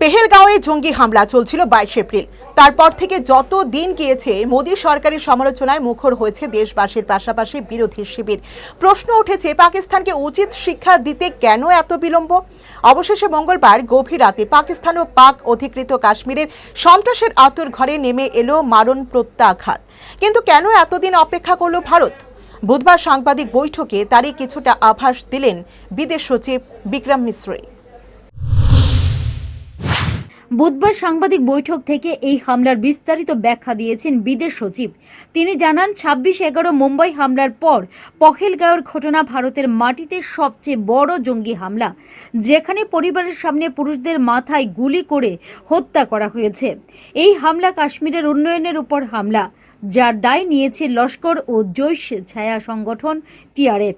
পেহেলগাঁওয়ে জঙ্গি হামলা চলছিল বাইশ এপ্রিল। তারপর থেকে যত দিন গিয়েছে, মোদী সরকারের সমালোচনায় মুখর হয়েছে দেশবাসীর পাশাপাশি বিরোধী শিবির। প্রশ্ন উঠেছে, পাকিস্তানকে উচিত শিক্ষা দিতে কেন এত বিলম্ব? অবশেষে মঙ্গলবার গভীর রাতে পাকিস্তান ও পাক অধিকৃত কাশ্মীরের সন্ত্রাসের আতর ঘরে নেমে এলো মারণ প্রত্যাঘাত। কিন্তু কেন এতদিন অপেক্ষা করল ভারত? বুধবার সাংবাদিক বৈঠকে তারই কিছুটা আভাস দিলেন বিদেশ সচিব বিক্রম মিশ্রই। বুধবার সাংবাদিক বৈঠক থেকে এই হামলার বিস্তারিত ব্যাখ্যা দিয়েছেন বিদেশ সচিব। তিনি জানান, ছাব্বিশ এগারো মুম্বাই হামলার পর পহেলগাঁওয়ের ঘটনা ভারতের মাটিতে সবচেয়ে বড় জঙ্গি হামলা, যেখানে পরিবারের সামনে পুরুষদের মাথায় গুলি করে হত্যা করা হয়েছে। এই হামলা কাশ্মীরের উন্নয়নের উপর হামলা। যার দায় নিয়েছে লস্কর ও জৈশ ছায়া সংগঠন টিআরএফ।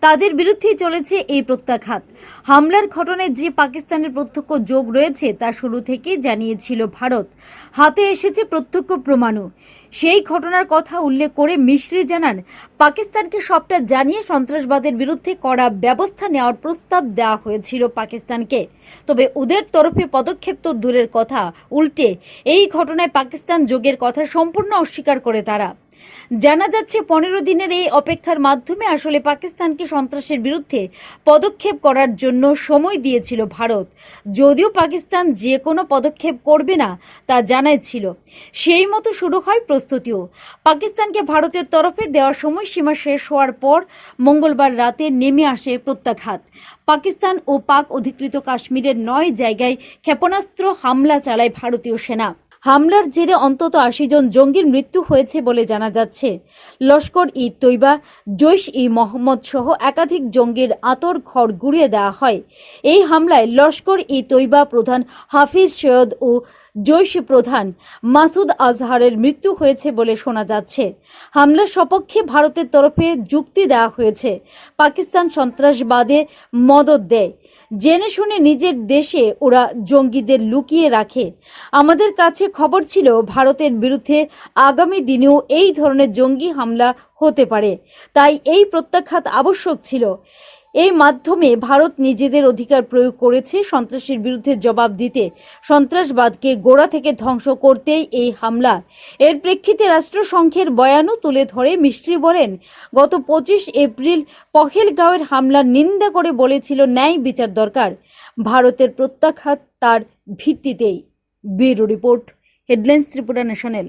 তাদের বিরুদ্ধেই চলেছে এই প্রত্যাঘাত। হামলার ঘটনায় যে পাকিস্তানের প্রত্যক্ষ যোগ রয়েছে তা শুরু থেকেই জানিয়েছিল ভারত। হাতে এসেছে প্রত্যক্ষ প্রমাণও। সেই ঘটনার কথা উল্লেখ করে মিশ্রি জানান, পাকিস্তানকে সবটা জানিয়ে সন্ত্রাসবাদের বিরুদ্ধে কড়া ব্যবস্থা নেওয়ার প্রস্তাব দেওয়া হয়েছিল পাকিস্তানকে। তবে ওদের তরফে পদক্ষেপ তো দূরের কথা। উল্টে, এই ঘটনায় পাকিস্তান যোগের কথা সম্পূর্ণ অস্বীকার করে তারা। জানা যাচ্ছে, পনেরো দিনের এই অপেক্ষার মাধ্যমে আসলে পাকিস্তানকে সন্ত্রাসের বিরুদ্ধে পদক্ষেপ করার জন্য সময় দিয়েছিল ভারত। যদিও পাকিস্তান যে কোনো পদক্ষেপ করবে না, তা জানাই ছিল। সেই মতো শুরু হয় প্রস্তুতিও। পাকিস্তানকে ভারতের তরফে দেওয়ার সময়সীমা শেষ হওয়ার পর মঙ্গলবার রাতে নেমে আসে প্রত্যাঘাত। পাকিস্তান ও পাক অধিকৃত কাশ্মীরের নয় জায়গায় ক্ষেপণাস্ত্র হামলা চালায় ভারতীয় সেনা। হামলার জেরে অন্তত আশি জন জঙ্গির মৃত্যু হয়েছে বলে জানা যাচ্ছে। লস্কর ই তৈবা, জৈশ ই মোহাম্মদ সহ একাধিক জঙ্গির আতর ঘর গুড়িয়ে দেওয়া হয়। এই হামলায় লস্কর ই তৈবা প্রধান হাফিজ সৈয়দ ও জৈশ প্রধান মাসুদ আজহারের মৃত্যু হয়েছে বলে শোনা যাচ্ছে। হামলার সপক্ষে ভারতের তরফে যুক্তি দেওয়া হয়েছে। পাকিস্তান সন্ত্রাসবাদে মদত দেয়। জেনে শুনে নিজের দেশে ওরা জঙ্গিদের লুকিয়ে রাখে। আমাদের কাছে খবর ছিল, ভারতের বিরুদ্ধে আগামী দিনেও এই ধরনের জঙ্গি হামলা হতে পারে। তাই এই প্রত্যাখ্যাত আবশ্যক ছিল। এই মাধ্যমে ভারত নিজেদের অধিকার প্রয়োগ করেছে, সন্ত্রাসের বিরুদ্ধে জবাব দিতে। সন্ত্রাসবাদকে গোড়া থেকে ধ্বংস করতেই এই হামলা। এর প্রেক্ষিতে রাষ্ট্রসংঘের বয়ানও তুলে ধরে মিস্ত্রি বলেন, গত পঁচিশ এপ্রিল পহেলগাঁওয়ের হামলার নিন্দা করে বলেছিল ন্যায় বিচার দরকার। ভারতের প্রত্যাখ্যাত তার ভিত্তিতেই। Bureau report, headlines Tripura national.